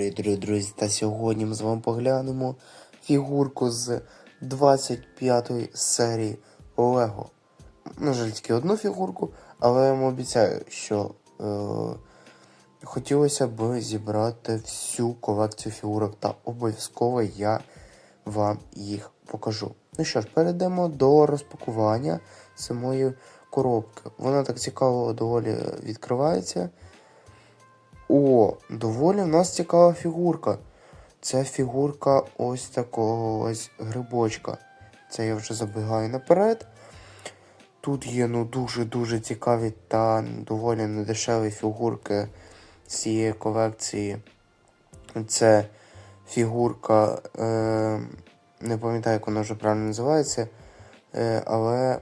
Привіт, друзі! Та сьогодні ми з вами поглянемо фігурку з 25-ї серії Лего. На жаль, тільки одну фігурку, але я вам обіцяю, що е, хотілося б зібрати всю колекцію фігурок, та обов'язково я вам їх покажу. Ну що ж, перейдемо до розпакування самої коробки. Вона так цікаво доволі відкривається. О, доволі в нас цікава фігурка. Це фігурка ось такого ось грибочка. Це я вже забігаю наперед. Тут є ну дуже-дуже цікаві та доволі недешеві фігурки цієї колекції. Це фігурка, е, не пам'ятаю, як вона вже правильно називається. Е, але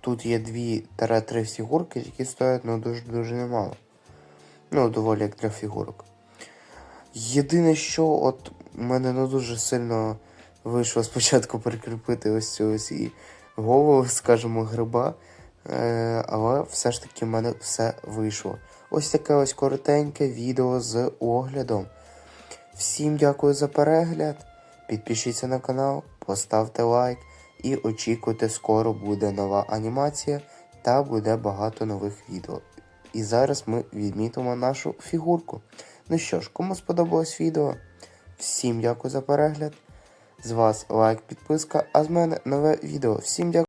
тут є 2-3 фігурки, які стоять ну, дуже-дуже немало. Ну, доволі як для фігурок. Єдине, що от мене не дуже сильно вийшло спочатку прикріпити ось цю ось і голову, скажімо, гриба. Е, але все ж таки в мене все вийшло. Ось таке ось коротеньке відео з оглядом. Всім дякую за перегляд. Підпишіться на канал, поставте лайк і очікуйте, скоро буде нова анімація та буде багато нових відео. І зараз ми відмітимо нашу фігурку. Ну що ж, кому сподобалось відео, всім дякую за перегляд. З вас лайк, підписка, а з мене нове відео. Всім дякую.